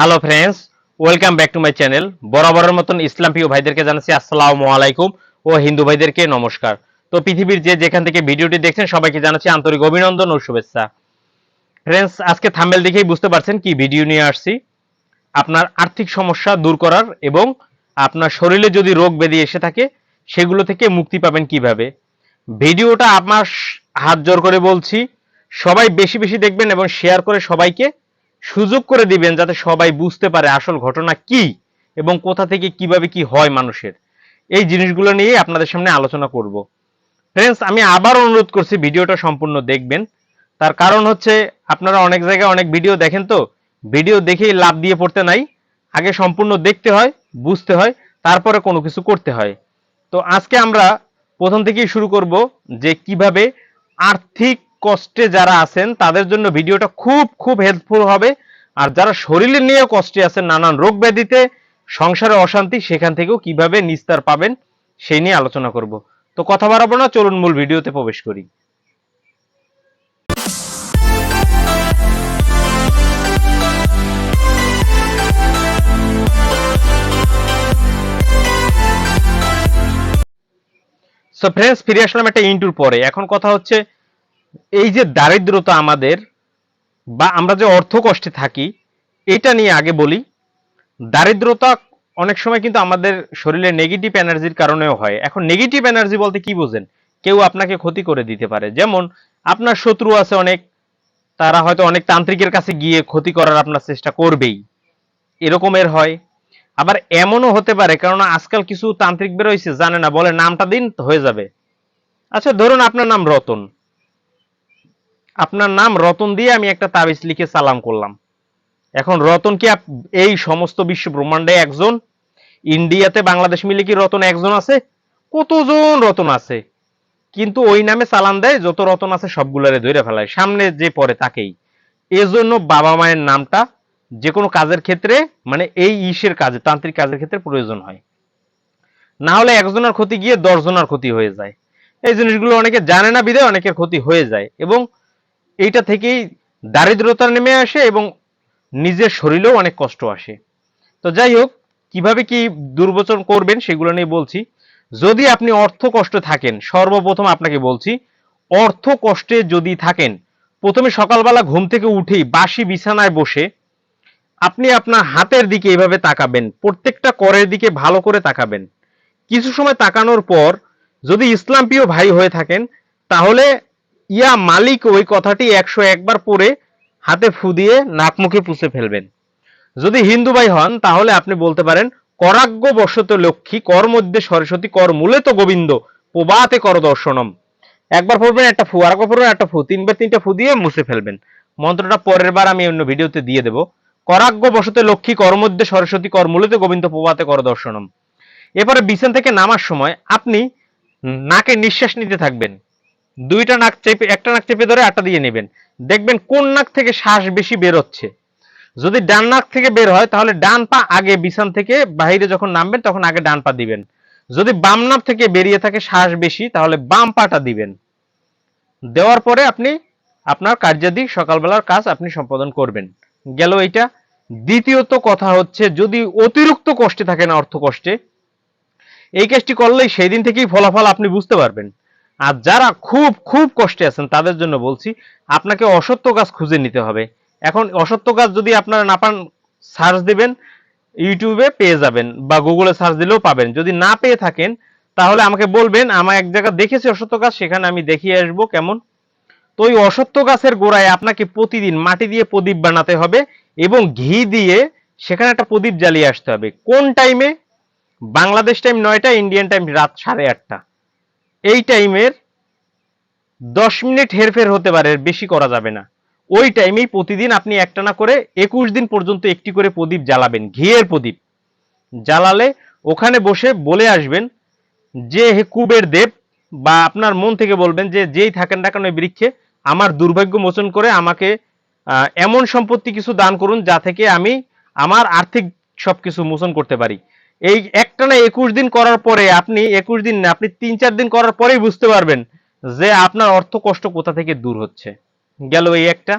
Hello friends welcome back to my channel বরাবরের মতন ইসলাম প্রিয় ভাইদেরকে জানাচ্ছি আসসালামু আলাইকুম ও হিন্দু ভাইদেরকে নমস্কার। তো পৃথিবীর যে যেখান থেকে ভিডিওটি দেখছেন, সবাইকে জানাচ্ছি আন্তরিক অভিনন্দন ও শুভেচ্ছা। ফ্রেন্ডস আজকে থাম্বেল দেখেই বুঝতে পারছেন কি ভিডিও নিয়ে আসছি। আপনার আর্থিক সমস্যা দূর করার এবং আপনার শরীরে যদি রোগ ব্যাধি এসে থাকে, সেগুলো থেকে মুক্তি পাবেন কীভাবে? ভিডিওটা আমার হাত জোর করে বলছি, সবাই বেশি বেশি দেখবেন এবং শেয়ার করে সবাইকে সুযোগ করে দিবেন যাতে সবাই বুঝতে পারে আসল ঘটনা কি এবং কোথা থেকে কীভাবে কি হয় মানুষের। এই জিনিসগুলো নিয়ে আপনাদের সামনে আলোচনা করব। ফ্রেন্ডস আমি আবার অনুরোধ করছি ভিডিওটা সম্পূর্ণ দেখবেন। তার কারণ হচ্ছে আপনারা অনেক জায়গায় অনেক ভিডিও দেখেন তো। ভিডিও দেখেই লাভ দিয়ে পড়তে নাই। আগে সম্পূর্ণ দেখতে হয়, বুঝতে হয়, তারপরে কোনো কিছু করতে হয়। তো আজকে আমরা প্রথম থেকেই শুরু করব যে কীভাবে আর্থিক কষ্টে যারা আছেন, তাদের জন্য ভিডিওটা খুব খুব হেল্পফুল হবে। আর যারা শরীরে নিয়ে কষ্টে আছেন, নানান রোগ ব্যাধিতে, সংসারে অশান্তি, সেখান থেকেও কীভাবে নিস্তার পাবেন, সেই নিয়ে আলোচনা করব। তো কথা বাড়াবো না, চলুন মূল ভিডিওতে প্রবেশ করি। সো ফ্রেন্ডস ফিরে আসলাম একটা ইন্টুর পরে। এখন কথা হচ্ছে এই যে দারিদ্রতা আমাদের বা আমরা যে অর্থ কষ্টে থাকি, এটা নিয়ে আগে বলি। দারিদ্রতা অনেক সময় কিন্তু আমাদের শরীরে নেগেটিভ এনার্জির কারণেও হয়। এখন নেগেটিভ এনার্জি বলতে কি বোঝেন? কেউ আপনাকে ক্ষতি করে দিতে পারে। যেমন আপনার শত্রু আছে অনেক, তারা হয়তো অনেক তান্ত্রিকের কাছে গিয়ে ক্ষতি করার আপনার চেষ্টা করবেই। এরকমের হয়। আবার এমনও হতে পারে কারণ আজকাল কিছু তান্ত্রিক বেরোইছে জানে না, বলে নামটা দিন হয়ে যাবে। আচ্ছা ধরুন আপনার নাম রতন। আপনার নাম রতন দিয়ে আমি একটা তাবিজ লিখে সালাম করলাম। এখন রতন কি এই সমস্ত বিশ্ব ব্রহ্মাণ্ডে একজন? ইন্ডিয়াতে বাংলাদেশ মিলে কি রতন একজন আছে? কতজন রতন আছে? কিন্তু ওই নামে চালান দেয়, যত রতন আছে সবগুলারে ধরে ফেলায়। সামনে যে পড়ে তাকেই। এজন্য বাবা মায়ের নামটা যে কোনো কাজের ক্ষেত্রে মানে এই ইসের কাজে, তান্ত্রিক কাজের ক্ষেত্রে প্রয়োজন হয়। না হলে একজনের ক্ষতি গিয়ে দশজনের ক্ষতি হয়ে যায়। এই জিনিসগুলো অনেকে জানে না, বিধায় অনেকের ক্ষতি হয়ে যায়। এবং এইটা থেকেই দারিদ্রতা নেমে আসে এবং নিজের শরীরেও অনেক কষ্ট আসে। তো যাই হোক, কীভাবে কি দুর্বচন করবেন সেগুলো নিয়ে বলছি। যদি আপনি অর্থ কষ্ট থাকেন, সর্বপ্রথম আপনাকে বলছি, অর্থ কষ্টে যদি থাকেন, প্রথমে সকালবেলা ঘুম থেকে উঠেই বাসি বিছানায় বসে আপনি আপনার হাতের দিকে এইভাবে তাকাবেন, প্রত্যেকটা করের দিকে ভালো করে তাকাবেন। কিছু সময় তাকানোর পর যদি ইসলাম প্রিয় ভাই হয়ে থাকেন, তাহলে ইয়া মালিক ওই কথাটি একশো একবার পড়ে হাতে ফু দিয়ে নাক মুখে পুষে ফেলবেন। যদি হিন্দু ভাই হন, তাহলে আপনি বলতে পারেন করাগ্য বসত লক্ষ্মী, কর মধ্যে সরস্বতী, কর মূলে তো গোবিন্দ, প্রবাতে কর দর্শনম। একবার পড়বেন, একটা ফু আর পড়বেন, একটা ফু, তিনবার তিনটা ফু দিয়ে মুছে ফেলবেন। মন্ত্রটা পরের বার আমি অন্য ভিডিওতে দিয়ে দেব। করাগ্য বসতে লক্ষ্মী, কর মধ্যে সরস্বতী, কর মূলেতে গোবিন্দ, প্রবাতে কর দর্শনম। এরপরে বিছান থেকে নামার সময় আপনি নাকে নিঃশ্বাস নিতে থাকবেন। দুইটা নাক চেপে, একটা নাক চেপে ধরে আটটা দিয়ে নেবেন। দেখবেন কোন নাক থেকে শ্বাস বেশি বের হচ্ছে যদি ডান নাক থেকে বের হয়, তাহলে ডান পা আগে বিছান থেকে বাইরে যখন নামবেন, তখন আগে ডান পা দিবেন। যদি বাম নাক থেকে বেরিয়ে থাকে শ্বাস বেশি, তাহলে বাম পাটা দিবেন। দেওয়ার পরে আপনি আপনার কার্যাদি সকালবেলার কাজ আপনি সম্পাদন করবেন। গেল এইটা। দ্বিতীয়ত কথা হচ্ছে, যদি অতিরিক্ত কষ্টে থাকেন অর্থ কষ্টে এই কাজটি করলেই সেই দিন থেকেই ফলাফল আপনি বুঝতে পারবেন। আর যারা খুব খুব কষ্টে আছেন, তাদের জন্য বলছি, আপনাকে অসত্য কাজ খুঁজে নিতে হবে। এখন অসত্য কাজ যদি আপনারা না পান সার্চ দিবেন, ইউটিউবে পেয়ে যাবেন বা গুগলে সার্চ দিলেও পাবেন। যদি না পেয়ে থাকেন, তাহলে আমাকে বলবেন, আমার এক জায়গা দেখেছি অসত্য গাছ, সেখানে আমি দেখিয়ে আসব কেমন। তো ওই অসত্য গাছের গোড়ায় আপনাকে প্রতিদিন মাটি দিয়ে প্রদীপ বানাতে হবে এবং ঘি দিয়ে সেখানে একটা প্রদীপ জ্বালিয়ে আসতে হবে। কোন টাইমে বাংলাদেশ টাইম নয়টা ইন্ডিয়ান টাইম রাত সাড়ে আটটা। এই টাইমের দশ মিনিট হেরফের হতে পারে, বেশি করা যাবে না। ওই টাইমেই প্রতিদিন আপনি একটানা করে একুশ দিন পর্যন্ত একটি করে প্রদীপ জ্বালাবেন, ঘিয়ের প্রদীপ। জ্বালালে ওখানে বসে বলে আসবেন যে হে কুবের দেব বা আপনার মন থেকে বলবেন যে যেই থাকেন না কেন বৃক্ষে, আমার দুর্ভাগ্য মোচন করে আমাকে এমন সম্পত্তি কিছু দান করুন যা থেকে আমি আমার আর্থিক সব কিছু মোচন করতে পারি। এই একটা না একুশ দিন করার পরে আপনি একুশ দিন না, আপনি তিন চার দিন করার পরেই বুঝতে পারবেন যে আপনার অর্থ কষ্ট কোথা থেকে দূর হচ্ছে। গেল এই একটা।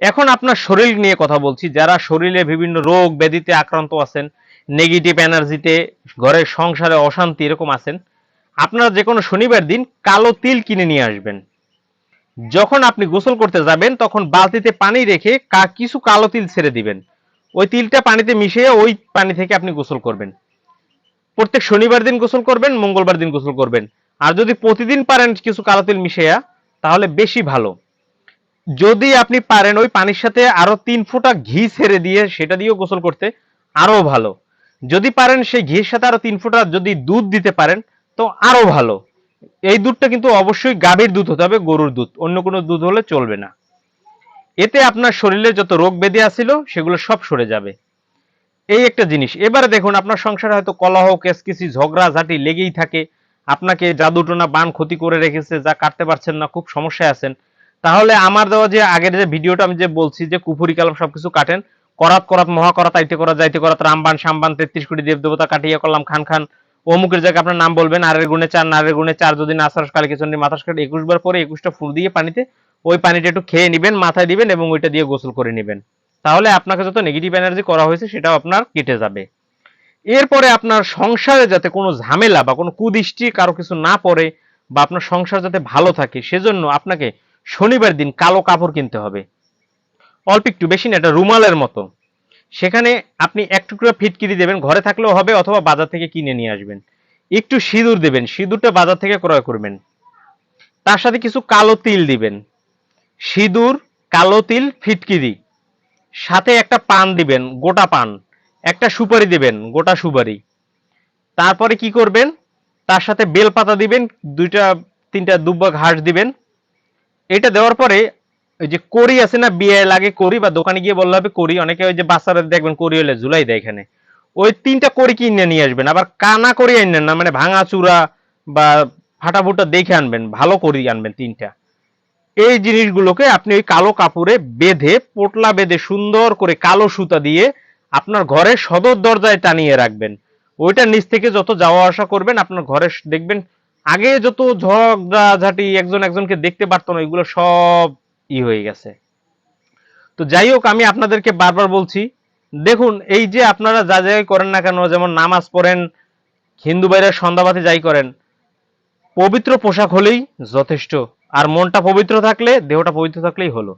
এখন আপনার শরীর নিয়ে কথা বলছি। যারা শরীরে বিভিন্ন রোগ ব্যাধিতে আক্রান্ত আছেন নেগেটিভ এনার্জিতে ঘরের সংসারে অশান্তি এরকম আছেন, আপনারা যে কোনো শনিবার দিন কালো তিল কিনে নিয়ে আসবেন। যখন আপনি গোসল করতে যাবেন, তখন বালতিতে পানি রেখে কিছু কালো তিল ছেড়ে দিবেন। ওই তিলটা পানিতে মিশিয়ে ওই পানি থেকে আপনি গোসল করবেন। প্রত্যেক শনিবার দিন গোসল করবেন, মঙ্গলবার দিন গোসল করবেন। আর যদি প্রতিদিন পারেন কিছু কালো তিল মিশিয়ে তাহলে বেশি ভালো। যদি আপনি পারেন ওই পানির সাথে আরও তিন ফোঁটা ঘি ছেড়ে দিয়ে সেটা দিয়েও গোসল করতে, আরও ভালো। যদি পারেন সেই ঘির সাথে আরও তিন ফোঁটা যদি দুধ দিতে পারেন, তো আরও ভালো। এই দুধটা কিন্তু অবশ্যই গাভীর দুধ হতে হবে, গরুর দুধ। অন্য কোনো দুধ হলে চলবে না। এতে আপনার শরীরে যত রোগ ব্যাধি আছিল, সেগুলো সব সরে যাবে। এই একটা জিনিস। এবারে দেখুন, আপনার সংসারে হয়তো কলহ কেসকিসি ঝগড়া, ঝাঁটি লেগেই থাকে। আপনাকে জাদুটোনা বান ক্ষতি করে রেখেছে, যা কাটতে পারছেন না, খুব সমস্যায় আছেন। তাহলে আমার দেওয়া যে আগের যে ভিডিওটা আমি যে বলছি, যে কুফুরি কালাম সবকিছু কাটেন, করাত করাত, মহা করাত, আইতে করা যাইতে করাত রামবান সামবান তেত্রিশ কোটি দেব দেবতা কাটিয়ে করলাম, খান খান। অমুকের জায়গায় আপনার নাম বলবেন, আরের গুণে চার, নারের গুণে চার, যদি না আসার কালী চন্ডী মাথাস কাটে, একুশ বার পরে একুশটা ফুল দিয়ে পানিতে ওই পানিটা একটু খেয়ে নেবেন, মাথায় দিবেন এবং ওইটা দিয়ে গোসল করে নেবেন। তাহলে আপনাকে যত নেগেটিভ এনার্জি করা হয়েছে সেটাও আপনার কেটে যাবে। এরপরে আপনার সংসারে যাতে কোনো ঝামেলা বা কোনো কুদৃষ্টি কারও কিছু না পড়ে বা আপনার সংসার যাতে ভালো থাকে, সেজন্য আপনাকে শনিবার দিন কালো কাপড় কিনতে হবে। অল্প একটু বেশি না, এটা রুমালের মতো। সেখানে আপনি এক টুকরো ফিটকিরি দেবেন, ঘরে থাকলেও হবে অথবা বাজার থেকে কিনে নিয়ে আসবেন। একটু সিঁদুর দেবেন, সিঁদুরটা বাজার থেকে ক্রয় করবেন। তার সাথে কিছু কালো তিল দিবেন। সিঁদুর, কালো তিল ফিটকিরি সাথে একটা পান দিবেন, গোটা পান। একটা সুপারি দিবেন, গোটা সুপারি। তারপরে কি করবেন? তার সাথে বেলপাতা দিবেন, দুইটা, তিনটা দুব্বা ঘাস দিবেন। এটা দেওয়ার পরে ওই যে করি আছে না, বিয়ে লাগে কড়ি, বা দোকানে গিয়ে বললে হবে করি অনেকে ওই যে বাচ্চারা দেখবেন, কড়ি হলে ঝুলাই দেয় এখানে। ওই তিনটা করি কিনে নিয়ে আসবেন? আবার কানা কড়ি আনবেন না মানে ভাঙা চূড়া বা ফাটা ফুটা দেখে আনবেন, ভালো কড়ি আনবেন তিনটা। এই জিনিসগুলোকে আপনি ওই কালো কাপড়ে বেঁধে, পোটলা বেঁধে সুন্দর করে কালো সুতা দিয়ে আপনার ঘরের সদর দরজায় টানিয়ে রাখবেন। ওইটার নিচ থেকে যত যাওয়া আসা করবেন, আপনার ঘরে দেখবেন আগে যত ঝগড়া ঝাঁটি একজন একজনকে দেখতে পারতো না এগুলো সব ই হয়ে গেছে। তো যাই হোক, আমি আপনাদেরকে বারবার বলছি, দেখুন, এই যে আপনারা যা জায়গায় করেন না কেন, যেমন নামাজ পড়েন, হিন্দু বাইরে সন্ধ্যাবাতি যাই করেন, পবিত্র পোশাক হলেই যথেষ্ট। আর মনটা পবিত্র থাকলে, দেহটা পবিত্র থাকলেই হলো।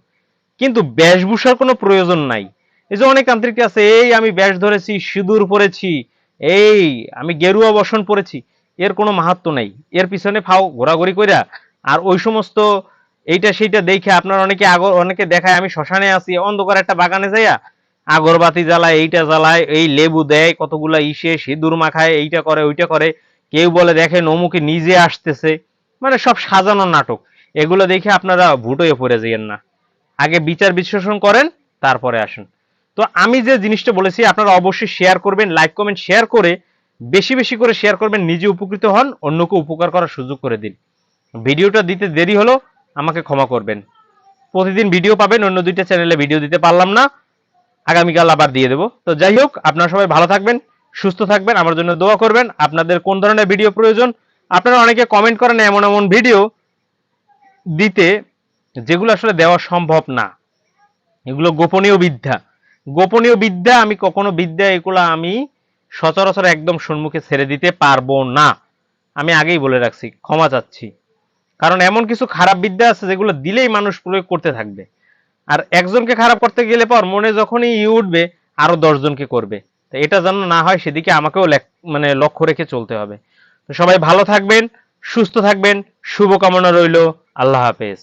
কিন্তু বেশভূষার কোনো প্রয়োজন নাই। এই যে অনেক তান্ত্রিক আছে, এই আমি ব্যাস ধরেছি, সিঁদুর পরেছি, এই আমি গেরুয়া বসন পরেছি। এর কোনো মাহাত্ম নাই। এর পিছনে ফাও ঘোরাঘুরি কইরা, আর ওই সমস্ত এইটা সেইটা দেখে আপনার অনেকে আগর, অনেকে দেখায়, আমি শ্মশানে আছি, অন্ধকার একটা বাগানে যাইয়া আগরবাতি জ্বালায়, এইটা জ্বালায়, এই লেবু দেয়, কতগুলা ইসে সিঁদুর মাখায়, এইটা করে, ওইটা করে। কেউ বলে, দেখেন, অমুকে নিজে আসতেছে। মানে সব সাজানো নাটক। এগুলো দেখে আপনারা ভুট হয়ে পড়ে যাইয়েন না। আগে বিচার বিশ্লেষণ করেন, তারপরে আসুন। তো আমি যে জিনিসটা বলেছি, আপনারা অবশ্যই শেয়ার করবেন লাইক কমেন্ট শেয়ার করে বেশি বেশি করে শেয়ার করবেন, নিজে উপকৃত হন, অন্যকে উপকার করার সুযোগ করে দিন। ভিডিওটা দিতে দেরি হলো, আমাকে ক্ষমা করবেন। প্রতিদিন ভিডিও পাবেন, অন্য দুইটা চ্যানেলে ভিডিও দিতে পারলাম না। আগামীকাল আবার দিয়ে দেবো। তো যাই হোক, আপনারা সবাই ভালো থাকবেন, সুস্থ থাকবেন, আমার জন্য দোয়া করবেন। আপনাদের কোন ধরনের ভিডিও প্রয়োজন, আপনারা অনেকে কমেন্ট করেন এমন এমন ভিডিও দিতে যেগুলো আসলে দেওয়া সম্ভব না, এগুলো গোপনীয় বিদ্যা। গোপনীয় বিদ্যা, আমি কখনো বিদ্যা এগুলো আমি সচরাচর একদম সম্মুখে ছেড়ে দিতে পারব না। আমি আগেই বলে রাখছি, ক্ষমা চাচ্ছি। কারণ এমন কিছু খারাপ বিদ্যা আছে যেগুলো দিলেই মানুষ প্রয়োগ করতে থাকবে। আর একজনকে খারাপ করতে গেলে পর মনে যখনই ই উঠবে, আরও দশজনকে করবে। তো এটা যেন না হয়, সেদিকে আমাকেও মানে লক্ষ্য রেখে চলতে হবে। তো সবাই ভালো থাকবেন। সুস্থ থাকবেন শুভকামনা রইল আল্লাহ হাফেজ।